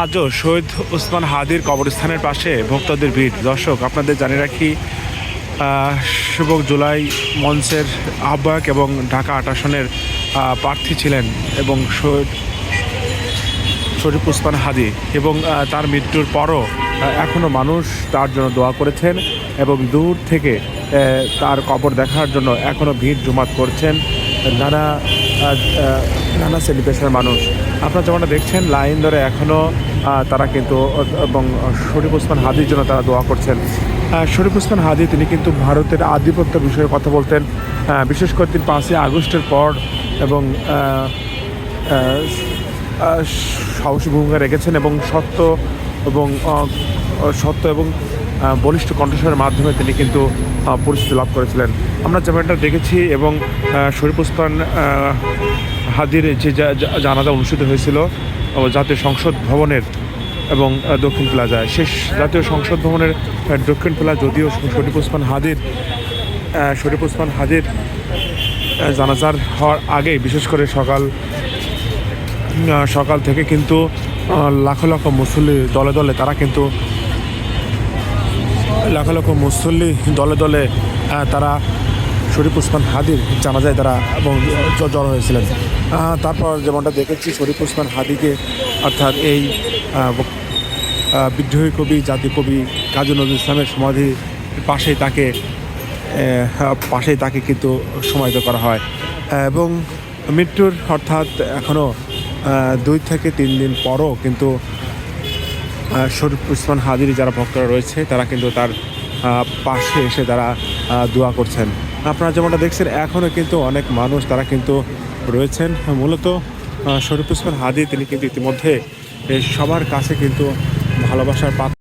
আজও শহীদ ওসমান হাদির কবরস্থানের পাশে ভক্তদের ভিড়। দর্শক, আপনাদের জানিয়ে রাখি যুবক জুলাই মঞ্চের আহ্বায়ক এবং ঢাকা আট আসনের প্রার্থী ছিলেন এবং শহীদ শরীফ ওসমান হাদি এবং তার মৃত্যুর পরও এখনও মানুষ তার জন্য দোয়া করেছেন এবং দূর থেকে তার কবর দেখার জন্য এখনও ভিড় জমাত করছেন। নানা নানা সেলিব্রেশনের মানুষ। আপনারা যেমনটা দেখছেন, লাইন ধরে এখনও তারা কিন্তু, এবং শরীফ ওসমান হাদির জন্য তারা দোয়া করছেন। শরীফ ওসমান হাদি, তিনি কিন্তু ভারতের আধিপত্য বিষয়ে কথা বলতেন। বিশেষ করে তিনি পাঁচই আগস্টের পর এবং সাহসী ভূমিকা রেখেছেন এবং সত্য এবং সত্য এবং বলিষ্ঠ কণ্ঠস্বরের মাধ্যমে তিনি কিন্তু পরিচিতি লাভ করেছিলেন। আমরা যেমনটা দেখেছি এবং শরীফ হাদির যে জানাজা অনুষ্ঠিত হয়েছিল জাতীয় সংসদ ভবনের এবং দক্ষিণ প্লাজায়। শেষ জাতীয় সংসদ ভবনের দক্ষিণ প্লাজা যদিও শরীফ ওসমান হাদির শরীফ ওসমান হাদির জানাজার হওয়ার আগে, বিশেষ করে সকাল সকাল থেকে কিন্তু লাখো লাখো মুসল্লি দলে দলে তারা কিন্তু লাখো লাখো মুসল্লি দলে দলে তারা শরীফ ওসমান হাদির জানাজায় তারা এবং জড়ো হয়েছিলেন। তারপর যেমনটা দেখেছি, শরীফ ওসমান হাদিকে অর্থাৎ এই বিদ্রোহী কবি, জাতীয় কবি কাজী নজরুল ইসলামের সমাধির পাশেই তাকে পাশেই তাকে কিন্তু সমাহিত করা হয়। এবং মৃত্যুর অর্থাৎ এখনও দুই থেকে তিন দিন পরও কিন্তু শরীফ উসমান হাদির যারা ভক্তরা রয়েছে, তারা কিন্তু তার পাশে এসে তারা দোয়া করছেন। আপনারা যেমনটা দেখছেন এখনও কিন্তু অনেক মানুষ তারা কিন্তু রয়েছেন। মূলত শরীফ উসমান হাদি, তিনি কিন্তু ইতিমধ্যে সবার কাছে কিন্তু ভালোবাসার পাত্র।